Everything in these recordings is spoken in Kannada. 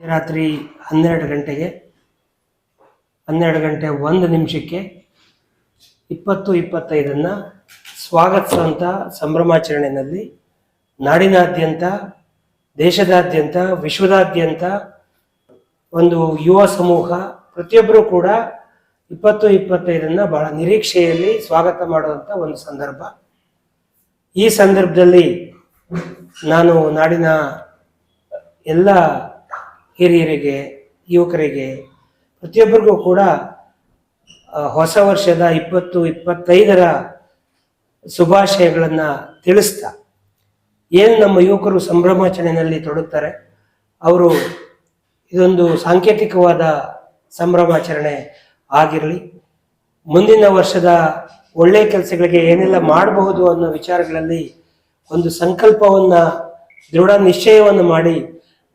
ರಾತ್ರಿ ಹನ್ನೆರಡು ಗಂಟೆಗೆ, ಹನ್ನೆರಡು ಗಂಟೆ ಒಂದು ನಿಮಿಷಕ್ಕೆ ಇಪ್ಪತ್ತು ಇಪ್ಪತ್ತೈದನ್ನು ಸ್ವಾಗತಿಸುವಂಥ ಸಂಭ್ರಮಾಚರಣೆಯಲ್ಲಿ ನಾಡಿನಾದ್ಯಂತ, ದೇಶದಾದ್ಯಂತ, ವಿಶ್ವದಾದ್ಯಂತ ಒಂದು ಯುವ ಸಮೂಹ ಪ್ರತಿಯೊಬ್ಬರೂ ಕೂಡ ಇಪ್ಪತ್ತು ಇಪ್ಪತ್ತೈದನ್ನು ಬಹಳ ನಿರೀಕ್ಷೆಯಲ್ಲಿ ಸ್ವಾಗತ ಮಾಡುವಂಥ ಒಂದು ಸಂದರ್ಭ. ಈ ಸಂದರ್ಭದಲ್ಲಿ ನಾನು ನಾಡಿನ ಎಲ್ಲ ಹಿರಿಯರಿಗೆ, ಯುವಕರಿಗೆ, ಪ್ರತಿಯೊಬ್ಬರಿಗೂ ಕೂಡ ಹೊಸ ವರ್ಷದ ಇಪ್ಪತ್ತು, ಇಪ್ಪತ್ತೈದರ ಶುಭಾಶಯಗಳನ್ನು ತಿಳಿಸ್ತಾ, ಏನು ನಮ್ಮ ಯುವಕರು ಸಂಭ್ರಮಾಚರಣೆಯಲ್ಲಿ ತೊಡುತ್ತಾರೆ ಅವರು ಇದೊಂದು ಸಾಂಕೇತಿಕವಾದ ಸಂಭ್ರಮಾಚರಣೆ ಆಗಿರಲಿ, ಮುಂದಿನ ವರ್ಷದ ಒಳ್ಳೆಯ ಕೆಲಸಗಳಿಗೆ ಏನೆಲ್ಲ ಮಾಡಬಹುದು ಅನ್ನೋ ವಿಚಾರಗಳಲ್ಲಿ ಒಂದು ಸಂಕಲ್ಪವನ್ನ, ದೃಢ ನಿಶ್ಚಯವನ್ನು ಮಾಡಿ,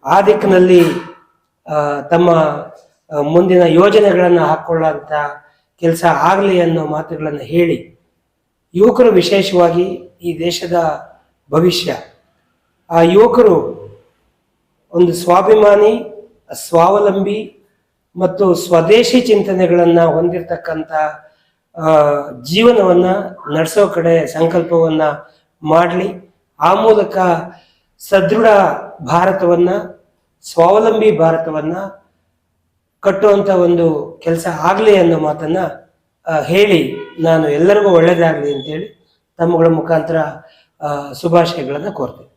ಆ ದಿಕ್ಕಿನಲ್ಲಿ ತಮ್ಮ ಮುಂದಿನ ಯೋಜನೆಗಳನ್ನು ಹಾಕೊಳ್ಳುವಂಥ ಕೆಲಸ ಆಗಲಿ ಅನ್ನೋ ಮಾತುಗಳನ್ನು ಹೇಳಿ, ಯುವಕರು ವಿಶೇಷವಾಗಿ ಈ ದೇಶದ ಭವಿಷ್ಯ. ಆ ಯುವಕರು ಒಂದು ಸ್ವಾಭಿಮಾನಿ, ಸ್ವಾವಲಂಬಿ ಮತ್ತು ಸ್ವದೇಶಿ ಚಿಂತನೆಗಳನ್ನು ಹೊಂದಿರತಕ್ಕಂಥ ಜೀವನವನ್ನು ಜೀವನವನ್ನ ನಡೆಸೋ ಕಡೆ ಸಂಕಲ್ಪವನ್ನ ಮಾಡಲಿ. ಆ ಮೂಲಕ ಸದೃಢ ಭಾರತವನ್ನ ಸ್ವಾವಲಂಬಿ ಭಾರತವನ್ನ ಕಟ್ಟುವಂತ ಒಂದು ಕೆಲಸ ಆಗಲಿ ಅನ್ನೋ ಮಾತನ್ನ ಹೇಳಿ ನಾನು ಎಲ್ಲರಿಗೂ ಒಳ್ಳೇದಾಗಲಿ ಅಂತೇಳಿ ತಮ್ಮಗಳ ಮುಖಾಂತರ ಶುಭಾಶಯಗಳನ್ನು ಕೋರ್ತೇನೆ.